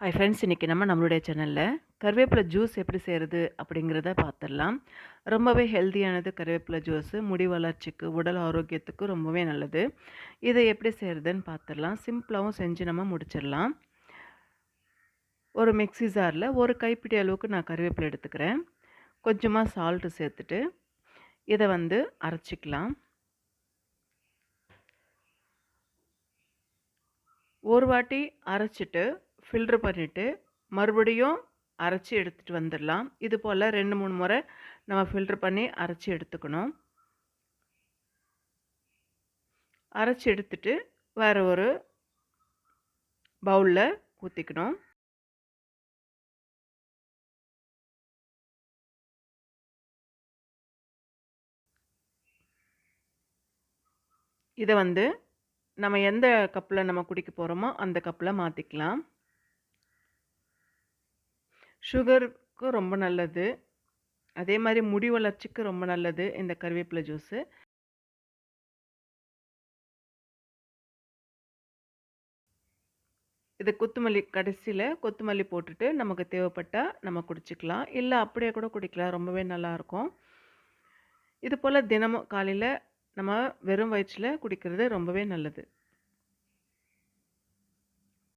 Hi friends இன்றைக்கி நம்ம நம்மளுடைய சேனலில் கருவேப்பிலை ஜூஸ் எப்படி செய்கிறது அப்படிங்கிறத பார்த்துடலாம் ரொம்பவே ஹெல்த்தியானது கருவேப்பிலை ஜூஸு முடி வளர்ச்சிக்கு உடல் ஆரோக்கியத்துக்கு ரொம்பவே நல்லது. இதை எப்படி செய்கிறதுன்னு பார்த்துடலாம் சிம்பிளாகவும் செஞ்சு நம்ம முடிச்சிடலாம். ஒரு மிக்ஸி ஜாரில் ஒரு கைப்பிடி அளவுக்கு நான் கருவேப்பிலை எடுத்துக்கிறேன். கொஞ்சமாக சால்ட்டு சேர்த்துட்டு இதை வந்து அரைச்சிக்கலாம். ஒரு வாட்டி அரைச்சிட்டு ஃபில்ட்ரு பண்ணிவிட்டு மறுபடியும் அரைச்சி எடுத்துகிட்டு வந்துடலாம். இது போல் ரெண்டு மூணு முறை நம்ம ஃபில்ட்ரு பண்ணி அரைச்சி எடுத்துக்கணும். அரைச்சி எடுத்துட்டு வேறு ஒரு பவுலில் ஊற்றிக்கணும் இதை வந்து நம்ம எந்த கப்பில் நம்ம குடிக்க போகிறோமோ அந்த கப்பில் மாற்றிக்கலாம் சுகருக்கு ரொம்ப நல்லது. அதே மாதிரி முடி வளர்ச்சிக்கு ரொம்ப நல்லது இந்த கருவேப்பிலை ஜூஸு. இது கொத்துமல்லி கடைசியில் கொத்துமல்லி போட்டுட்டு நமக்கு தேவைப்பட்டால் நம்ம குடிச்சிக்கலாம். இல்லை அப்படியே கூட குடிக்கலாம். ரொம்பவே நல்லாயிருக்கும். இது போல் தினமும் காலையில் நம்ம வெறும் வயிற்றில் குடிக்கிறது ரொம்பவே நல்லது.